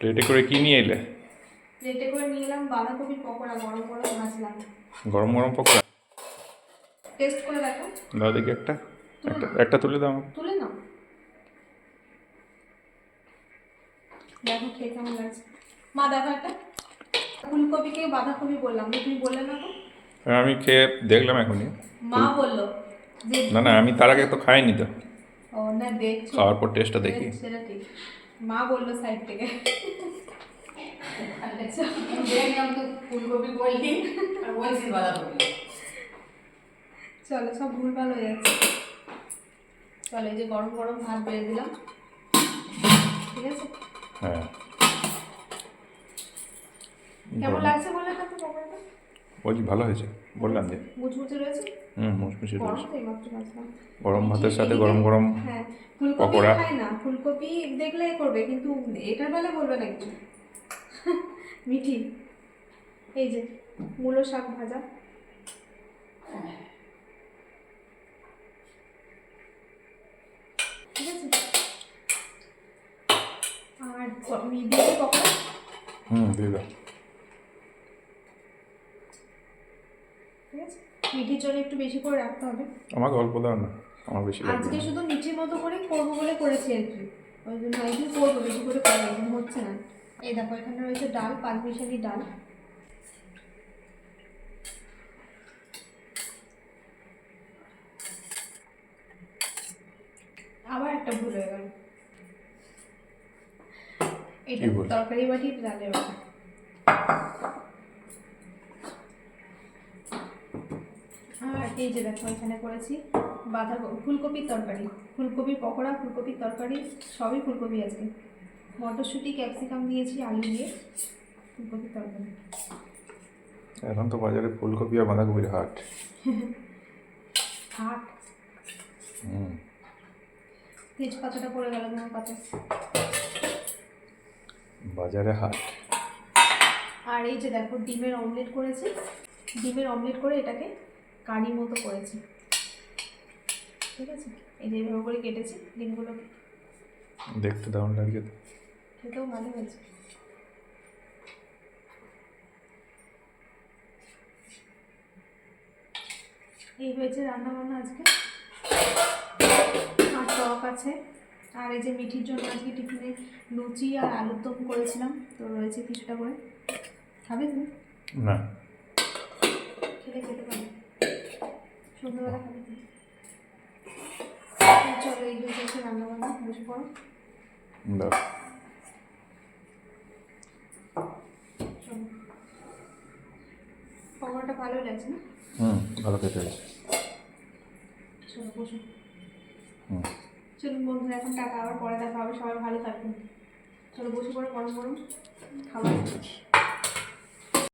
প্লেটে করে কি নিয়ে এলে? প্লেটে করে নিয়ে এলাম বাঁধাকপির পকোড়া গরম গরম ভাজলাম। গরম গরম পকোড়া? টেস্ট করে দেখো। দাও দেখি একটা। একটা একটা তুলে দাও তুলে নাও। দেখো খেয়ে কেমন লাগছে। মা দেখো একটা। ফুলকপিকে বাঁধাকপি বললাম। তুমি বললে না তো? আমি খেয়ে দেখলাম এখনই। মা বলল না না আমি তার আগে তো খাইনি তো। ও না দেখছ। খাওয়ার পর টেস্টটা দেখি। সেটা ঠিক। মা বলল সাইড থেকে। আচ্ছা দেখলাম তো ফুলকপি বললি আর বলছি বাঁধাকপি। চলো সব ভুলভাল হয়ে যাচ্ছে। চলো এই যে গরম গরম ভাত বেড়ে দিলাম। ঠিক আছে? হ্যাঁ। কেমন লাগছে বলে তো পকোড়াটা? বলছি ভালো হয়েছে। বললাম যে। মুচমুচে রয়েছে? হুম মুচমুচি গরম রয়েছে। গরম ভাতের সাথে গরম গরম হ্যাঁ। ফুলকপি খায় না ফুলকপি দেখলে করবে কিন্তু এটার বেলা বলবে না কিছু। মিঠি এই যে মূলো শাক ভাজা। ঠিক আছে? আর দিয়ে পকোড়া। হুম দিয়ে দাও ঠিক আছে? মিঠির জন্য একটু বেশি করে রাখতে হবে। আমাকে অল্প দাও না। আমার বেশি আজকে শুধু মিঠির মতো করে করব বলে করেছি আর কি। ওই জন্য একদিন করব বেশি করে করব একদিন হচ্ছে না। এই দেখো এখানে রয়েছে ডাল পাঁচ মিশালি ডাল। আবার একটা ভুল হয়ে গেল। এটা তরকারি বাটি ডালের বাটি। আর এই যে দেখো এখানে করেছি বাঁধাকপি ফুলকপির তরকারি। ফুলকপির পকোড়া ফুলকপির তরকারি সবই ফুলকপি আছে মটরশুঁটি ক্যাপসিকাম দিয়েছি আলু দিয়ে ফুলকপির তরকারি। এখন তো বাজারে ফুলকপি আর বাঁধাকপির হাট। হাট। হুম। তেজপাতাটা পড়ে গেল তোমার পাতে বাজারে হাট। আর এই যে দেখো ডিমের অমলেট করেছি। ডিমের অমলেট করে এটাকে কারি মতো করেছি। ঠিক আছে? এই যে এইভাবে করে কেটেছি ডিমগুলোকে দেখতে দারুণ লাগছে। খেতেও ভালো হয়েছে। এই হয়েছে রান্না বান্না আজকে। আর টক আছে। আর এই যে মিঠির জন্য আজকে টিফিনে লুচি আর আলুর দম করেছিলাম তো রয়েছে কিছুটা করে। খাবে তুমি? না। খেলে খেতে পারো সন্ধ্যাবেলা খাবে তুমি। হয়েছে রান্না বান্না বসে পড়ো। দাও পকোড়াটা ভালো লাগছে না? হুম ভালো খেতে চলো বসো। হুম। চলুন বন্ধুরা এখন টাকা আবার পরে দেখা হবে সবাই ভালো থাকবেন। চলো বসে পড়ো গরম গরম খাবার